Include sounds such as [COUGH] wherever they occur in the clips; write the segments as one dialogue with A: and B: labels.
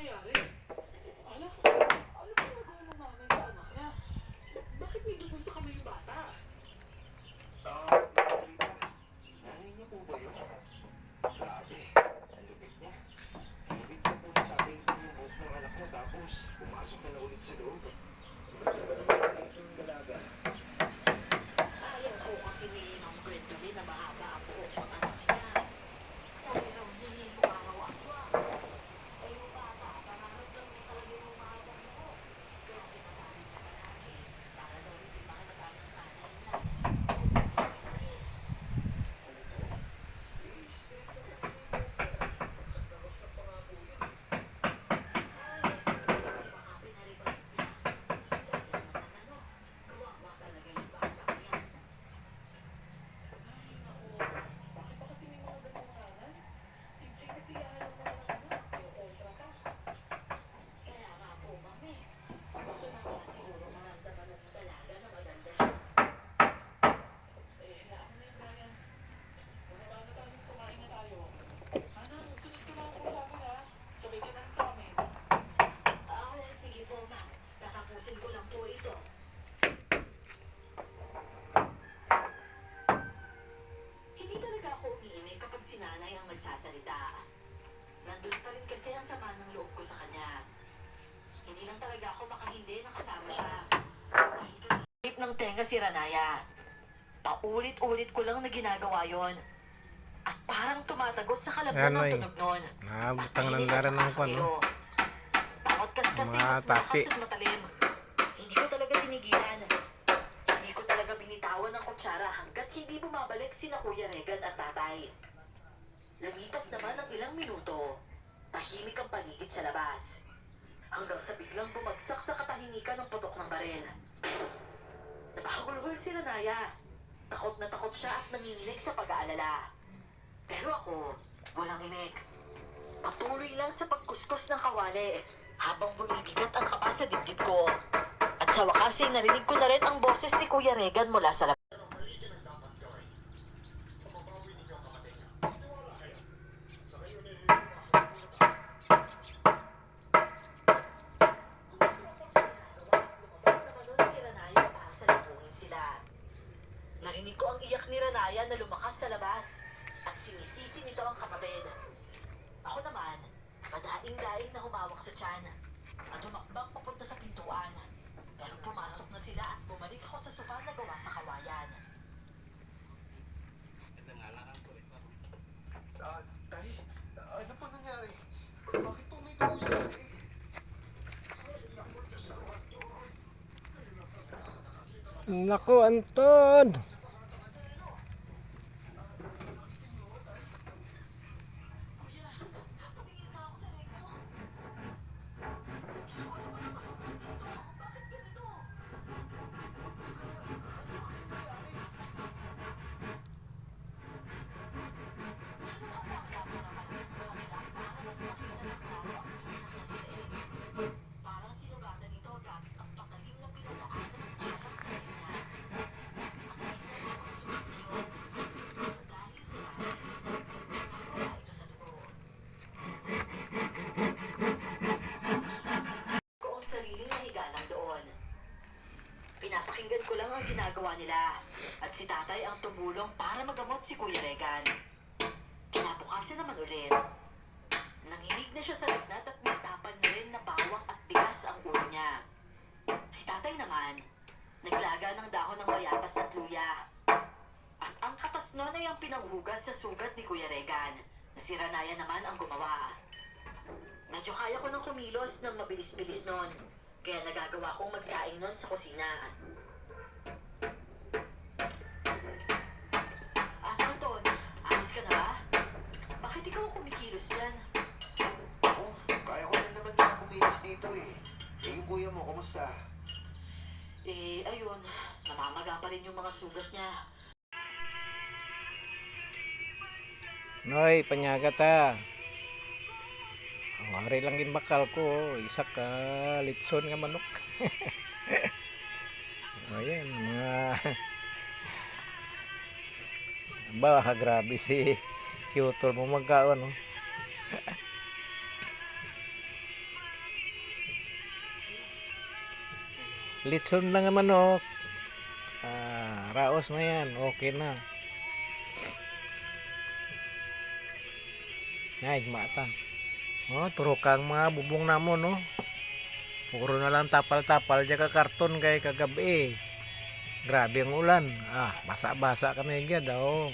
A: nangyayari? Ala, ano ba nagawa ng nanay sa anak niya? Bakit may dugo sa kamay yung bata?
B: Ah, Lolita. Nanay niya po ba yun? Grabe. Ang lupit niya. Lupit na po sa akin yung buhok ng anak ko tapos pumasok na na ulit sa loob. Maganda ba naman yung dalaga?
A: Ayaw ko kasi ni Ma'am Gwendolyn na mahaba ang buhok ng anak niya. Sabi raw ni mukha raw aswang. Eh yung bata, pangarap lang niya talaga yung mahaba ang buhok. Kaya pinatawag niya palagi. Para daw hindi makalagaan ng nanay niya. Kasi,
B: Ano to? Eh, straight na kanina yung buhok niya. Bagsak na bagsak pa nga po yan.
A: ay, baka pinaribag niya. Sabi naman ng ano, kawawa talaga yung bata niya. Ay, naku. Bakit ba kasi may mga ganung nanay? Simple kasi yan ang mga anak. Kinukontra pa. Kaya nga po, mami. Gusto na nga siguro maramdaman ng dalaga na maganda siya. Eh, ano na yung Brian? Bumaba na tayo, kumain na tayo. Anak, sunod ka lang po sa akin ha. Sabay ka lang sa amin. Ah, sige po, ma. Tatapusin ko lang po ito. Hindi talaga ako umiimik kapag si nanay ang nagsasalita. Nandun pa rin kasi ang sama ng loob ko sa kanya. Hindi lang talaga ako makahindi na kasama siya. Dahil ng tenga si Ranaya. Paulit-ulit ko lang na ginagawa yon. At parang tumatagos sa kalabnan ng tunog nun.
C: Nakabutang
A: At
C: ng daran ng kwan, no?
A: Bawat ay
C: Mga
A: mas malakas at matalim. Hindi ko talaga tinigilan. Hindi ko talaga binitawan ng kutsara hanggat hindi bumabalik sina Kuya Regan at tatay. Lumipas naman ang ilang minuto. Tahimik ang paligid sa labas. Hanggang sa biglang bumagsak sa katahimikan ng putok ng baril. Napahagulhol si Lanaya. Takot na takot siya at nanginginig sa pag-aalala. Pero ako, walang imik. Patuloy lang sa pagkuskus ng kawali habang bumibigat ang kapa sa dibdib ko. At sa wakas ay narinig ko na rin ang boses ni Kuya Regan mula sa labas.
B: Pero mali din ang dapat gawin. Mababawi ninyo ang kapatid niyo. Magtiwala kayo. Sa ngayon eh, pumasok muna tayo.
A: Lumabas naman nun si Ranaya para salubungin sila. Narinig ko ang iyak ni Ranaya na lumakas sa labas at sinisisi nito ang kapatid. Ako naman, madaing-daing na humawak sa tiyan at humakbang papunta sa pintuan. Pero pumasok na sila at bumalik ako sa sofa na gawa sa kawayan.
B: Ah, tay, ah, ano po nangyari? Bakit po may tubo sa leeg? Ay, naku, Diyos ko, Anton. Ayun ang kasi
C: Naku, Anton!
A: Kuya, patingin nga ako sa leg mo. Gusto ko naman ang masukan dito. Bakit ganito? Sinubukan ko ang kameraman sa kanila para mas makita ng klaro ang sulat niya sa leeg. Parang sinugatan ito gamit ang patalim na pinadaanan ng alak sa leeg niya. Ang isa na ang sulat na yun. Dahil sa lalim, saksa ito sa dugo. ko ang sariling nahiga lang doon. Ko lang ang ginagawa nila at si tatay ang tumulong para magamot si Kuya Regan. Kinabukasan naman ulit. Nanginig na siya sa lagnat at nagtapan na rin na bawang at bigas ang ulo niya. Si tatay naman, naglaga ng dahon ng bayabas at luya. At ang katas nun ay ang pinanghugas sa sugat ni Kuya Regan, na si Ranaya naman ang gumawa. Medyo kaya ko nang kumilos ng mabilis-bilis noon. Kaya nagagawa kong magsaing noon sa kusina.
B: Kumusta?
A: Eh, ayun, namamaga pa rin yung mga sugat niya.
C: Noy, panyaga ta. Wari lang din bakal ko. Isa ka litson nga manok. [LAUGHS] Ayan, mga... Ba, grabe si si Utol mo magkaon. No? [LAUGHS] Litson lang ang manok. Ah, raos na yan. Okay na. Nay, mata. Oh, turokang mga bubong namo, no? Puro na lang tapal-tapal dyan ka karton kay kagabi. Grabe ang ulan. Ah, basa-basa kami agad, oh.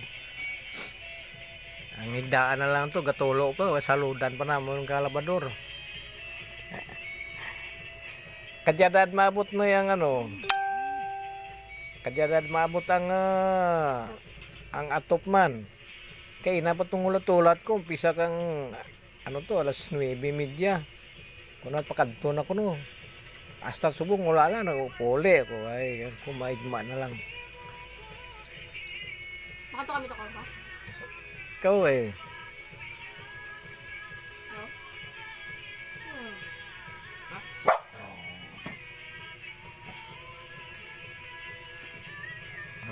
C: Ang higdaan na lang to, gatulo pa, saludan pa naman ng kalabador. Kadyadad maabot na yung ano. Kadyadad maabot ang ah, ang atop man. Kaya inapat tong ulat-ulat ko, umpisa kang ano to, alas 9.30. Kuno pakadto na kuno. Hasta subong wala na, nagupuli ako. Ay, kumaigma na lang.
D: Makato kami to ba?
C: Ikaw eh.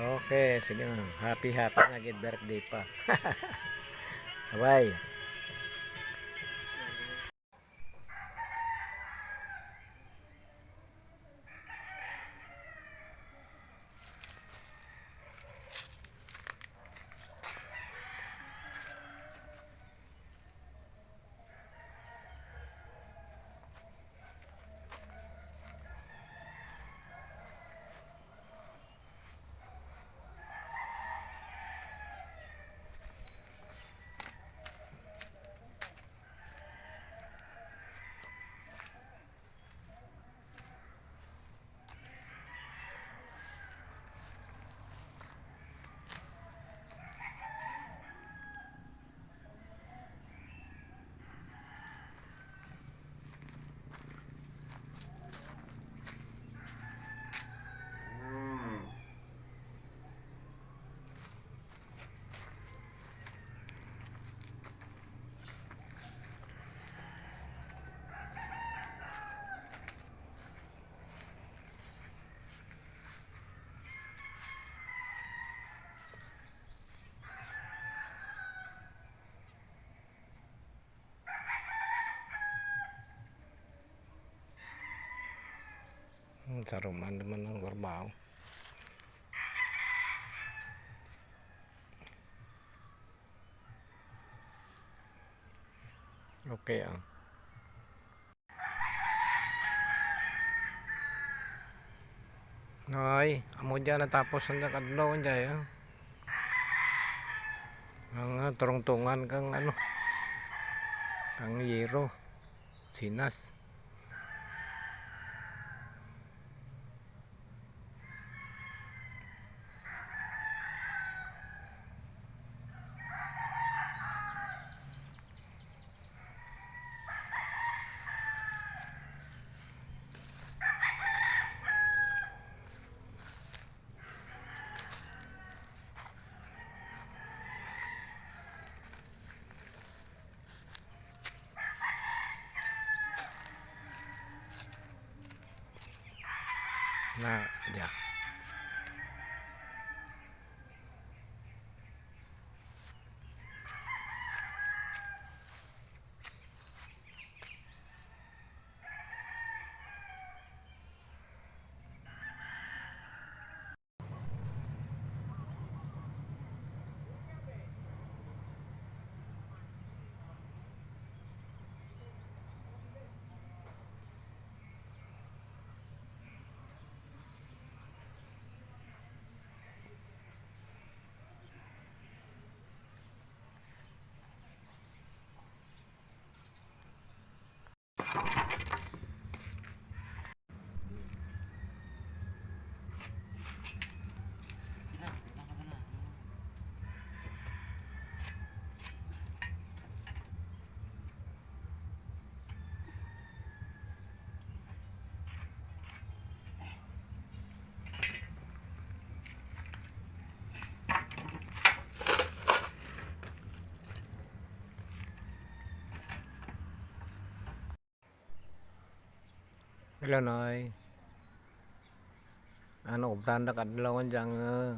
C: Okay, sige. Happy happy na gid birthday pa. [LAUGHS] Bye. Saruman naman ng trabaho. Okay ah. Noy, amo dyan natapos ang kadlaw dyan ah. Ang ah, turungtungan kang ano. Kang yero. Sinas. Na, dyan. Hello, Noy. Ano, branda kadlawan dyan. Uh,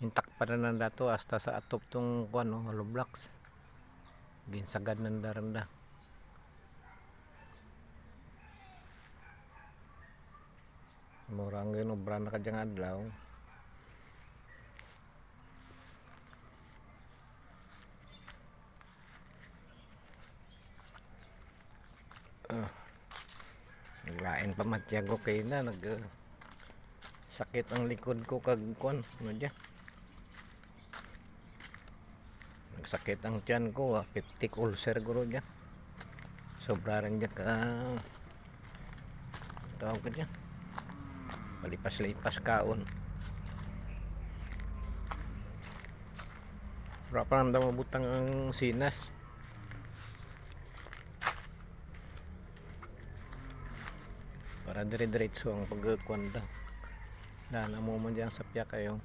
C: intak pa rin nanda to hasta sa atop tong kuan no, hollow blocks. Ginsagad nanda randa. Murang ginobra na kadyang adlaw. Ah. Naglain pa matiyag ko kay na nag uh, sakit ang likod ko kag kon ano dyan nagsakit ang tiyan ko ah, peptic ulcer ko ro dyan sobra rin dyan ka tawag ka dyan palipas-lipas kaon. Wala pa mabutang ang sinas para dire-diretso ang pagkuhan daw dahil mo man dyan sa piyak kayo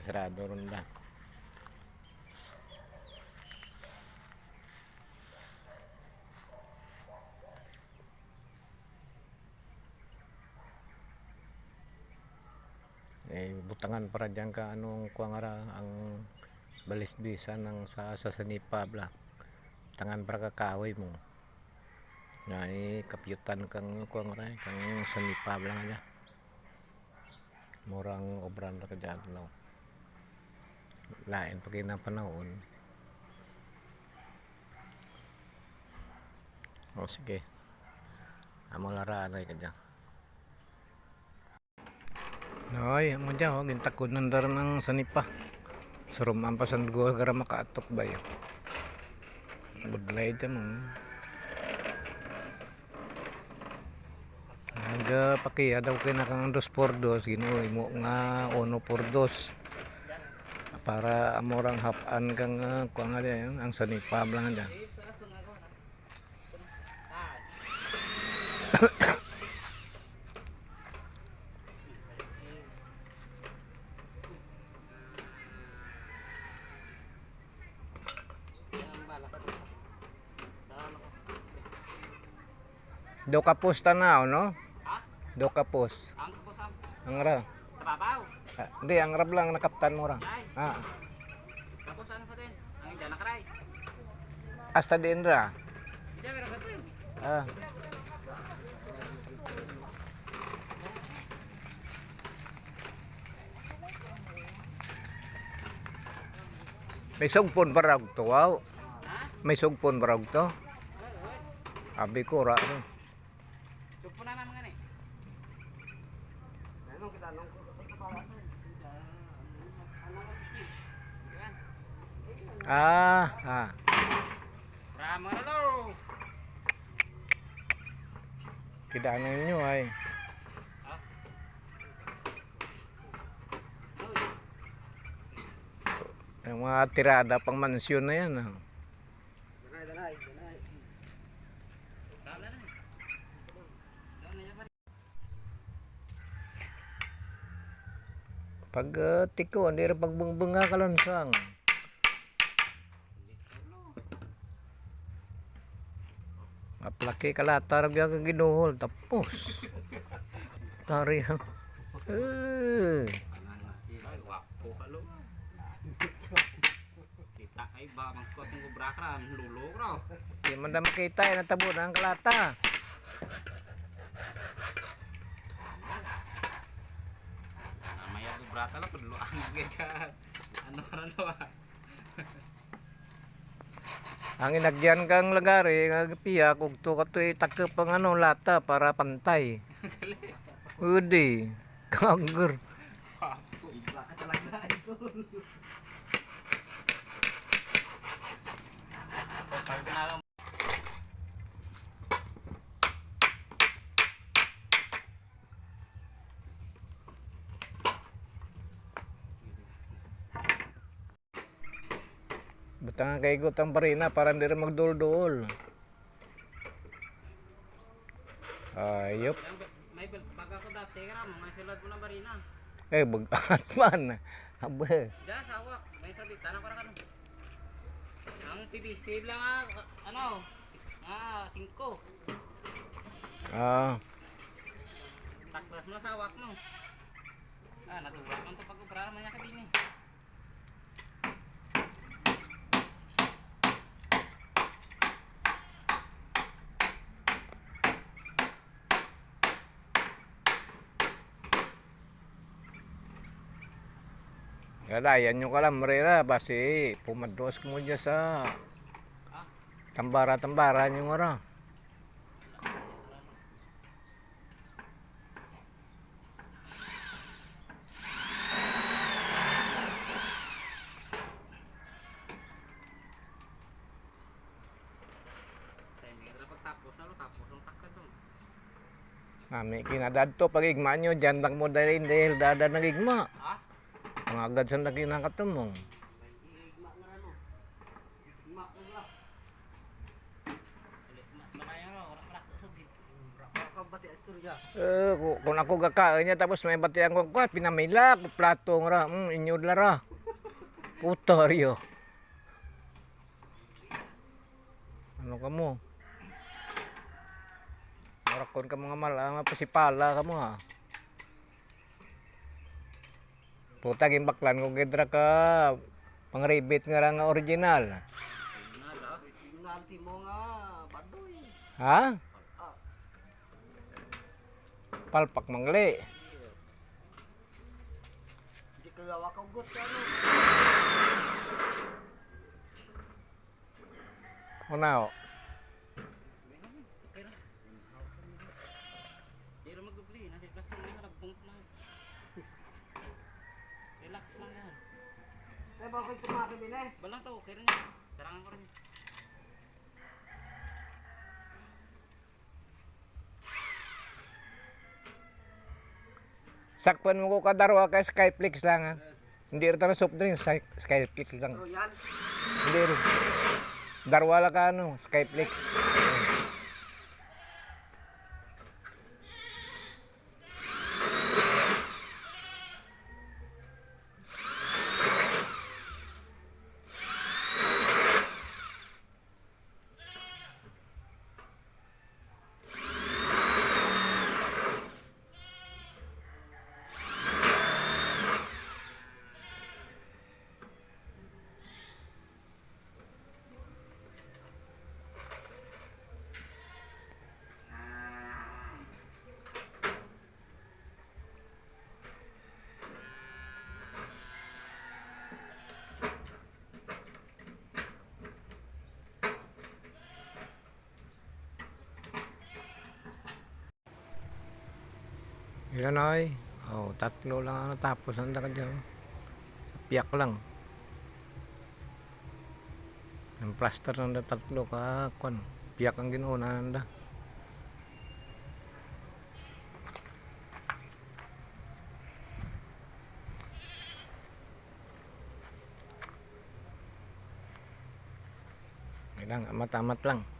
C: sarado ron da. Eh, butangan para dyan ka anong kuwangara ang balisbisan ng sa sa sanipa bla. Tangan para kakaway mo. Eh, kapyutan kang kuwangara kang sanipa bla nga dyan murang obran ra kadya adlaw lain pag na panahon. O sige. Amo laraan ay kadya Noy, amo dyan, oh, gintakod ng daran ng sanipa. Surum ang pasan go gara makaatok ba yun? Budlay dyan, oh. Naga pakiya daw kay nakang dos por dos ginoo mo nga uno por dos. Para amorang hapan kang uh, kuang nga yan ang sanipab lang dyan [COUGHS] do kapos tanaw no do kapos
D: Ang kusang
C: ang ra
D: tababaw.
C: Ah, hindi ang rab lang nakaptan mo ra ah
D: tapos ano sa din? Ang dyan nakray.
C: hasta din ra
D: Hindi, meron ka din.
C: ah May sugpon ba raw to? Wow. May sugpon ba raw to? Abi ko ra. ano.
D: Supo na naman nga ni.
C: Ah, ah.
D: Rama na lo.
C: Kidaan ninyo ay. Yung mga tirada pang mansyon na yan.
D: Pa.
C: Pag uh, tiko, hindi rin pagbungbunga ka lang sang. Maplaki ka latar biya ka ginuhol. Tapos. Tari ang. Eh.
D: Ay. Kita ay ba mangkot ng gubrakran. Lulo raw.
C: Di man na makita yan ang tabo ng kalata.
D: Namaya gubraka lang. Na ka. Ano ah.
C: Ang inagyan kang lagari, nga piya, kung to ka takip ang ano, lata para pantay. Udi. [LAUGHS] Kanggur.
D: Wapo. Ibraka talaga ito. Pag pinaka
C: Butang kay gutang parina para hindi rin magdul-dul. Ayop.
D: Ba- may baga ko dati ka ram, may sulat mo ng barina.
C: Eh, bagat [LAUGHS] man. Aba.
D: Diyan, sawak. May salita na para kano. Ang PVC lang ah, ano, ah, 5.
C: Ah,
D: Taklas mo sawak mo. Ah, natuwak man to pag-ubra naman niya kabini.
C: Lalayan nyo ka lang, Marira. Basi, pumadros mo dyan sa tambara-tambara nyo nga ra.
D: Timing na pagtapos na lo tapos ang takad doon.
C: Nami kinadad to pag igma nyo, dyan lang mo dahil dahil dada nang igma.
D: Ha?
C: Mga agad sa nakinakatumong.
D: Eh.
C: Ku- kung ako gakain niya tapos may batian ko ko pinamila ko ra. Mm, inyo lara. Puto riyo. Ano ka mo? Marakon ka mga malama pasipala ka mo ha. Puta gin baklan ko gidra ka pangribit nga nga original.
E: Ngalti mo nga, badoy.
C: Ha? Palpak mangli.
E: Di ka gawa ka ugot ka ano.
C: Kunaw.
D: Okay na. Di rin magdubli. Nanti plus na nga, nagbungk na. Relax lang yan.
E: Eh, bakit tumakin din eh?
D: Balang to, okay rin yan. Tarangan ko rin.
C: Sakpan mo ko kadarwa kay Skyflix lang ha. Hindi rin na soft drink, Sky, Skyflix lang.
E: Royal.
C: Hindi rin. Darwa lang ka ano, Skyflix. Ilan ay? Oh, tatlo lang ang natapos. Ang ka dyan. Piyak lang. Ang plaster nanda tatlo ka kwan. Piyak ang ginuuna nanda. Ilang, amat-amat lang.